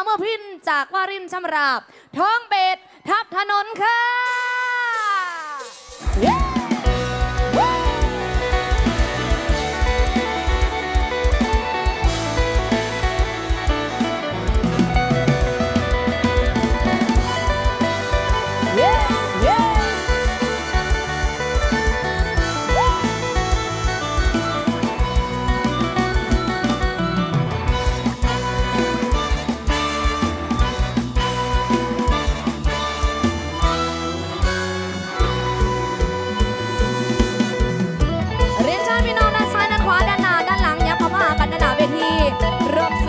าเมื่อพินจากวารินชำราบท้องเบ็ดทับถนนค่ะ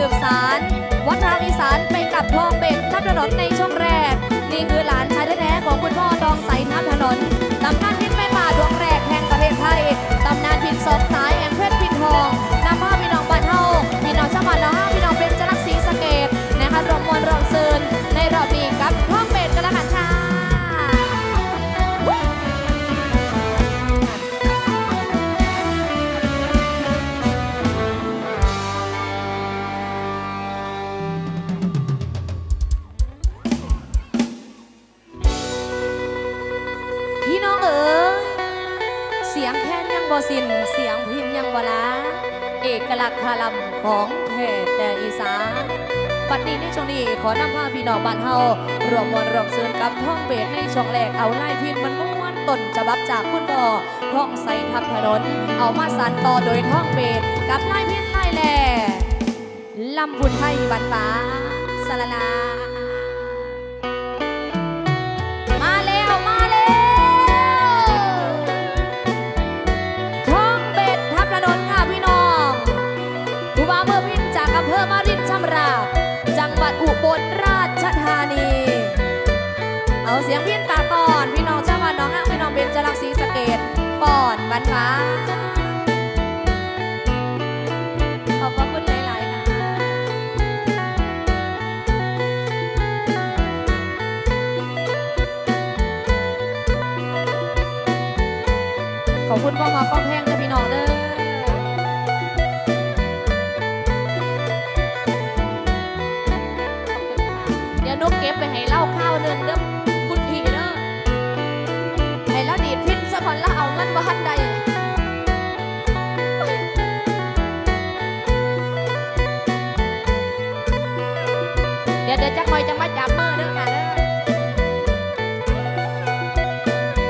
สืบสาร บ่สิ้นเสียงพิมพ์ยังบ่ลาเอกลักษณ์คาลำของแท้แต่อีสานปัดนี้ในช่วงนี้ขอนำพาพี่น้องบ้านเฮารวมมวลรวมซื้นกับท่องเบสในช่วงแรกเอาไล่พินมันม้วนต้นฉบับจากคุณพ่อท่องใส่ทับถนน เอามาสานต่อโดยท่องเบสกับไล่พินไล่แหล่ลำบุญไทยบันฟ้าสาลาา มารินชำราบจังหวัดอุบลราชธานี เอาเสียงพินตาตอน พี่น้องชาวบ้านน้องห้างพี่น้องเบญจรักศรีสเกดป่อนบันฟ้าขอบพระคุณหลายๆค่ะขอบคุณพ่อมาป้อมแพง ดี๋ยวนุกเก็บไปให้เล่าข้าวหนึ่งเด้อคุณพี่เด้อให้แล้วดีดพินสะก่อนแล้วเอาเงินบ้านใดเดี๋ยวเดี๋ยวจะคอยจะมาจับมือเด้อค่ะเด้อ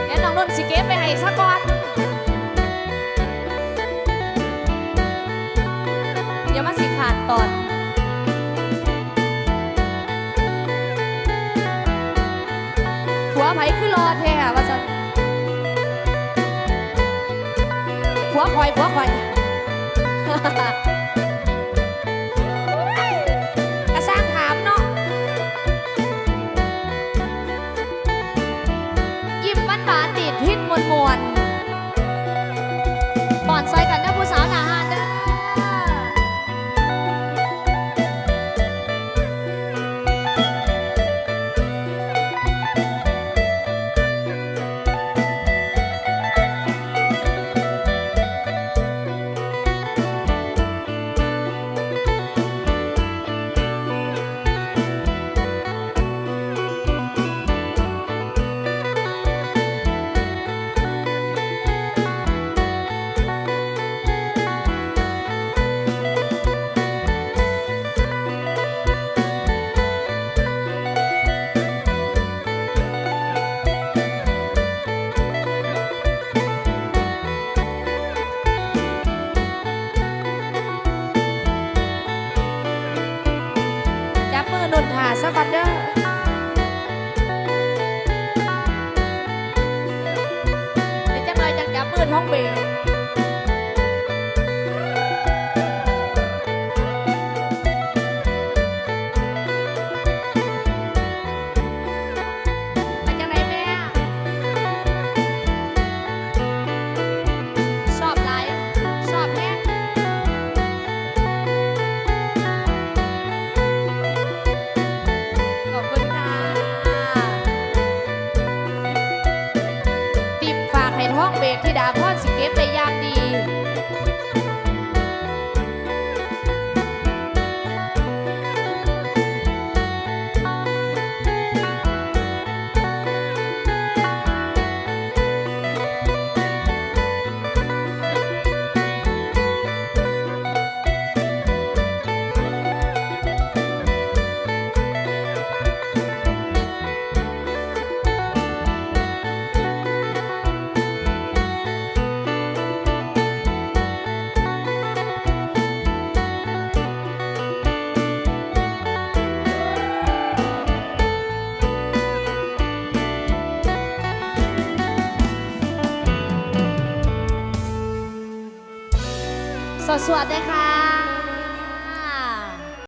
เดี๋ยวน้องนุ่นสิเก็บไปให้ซะก่อนเดี๋ยวมาสิขาดตอน ไผคือรอแท้ว่าจะหัวคอยหัวคอย ท้องเบร องเบรกที่ดาพอนสิเก็บได้อย่างดี สวดๆเลยค่ะ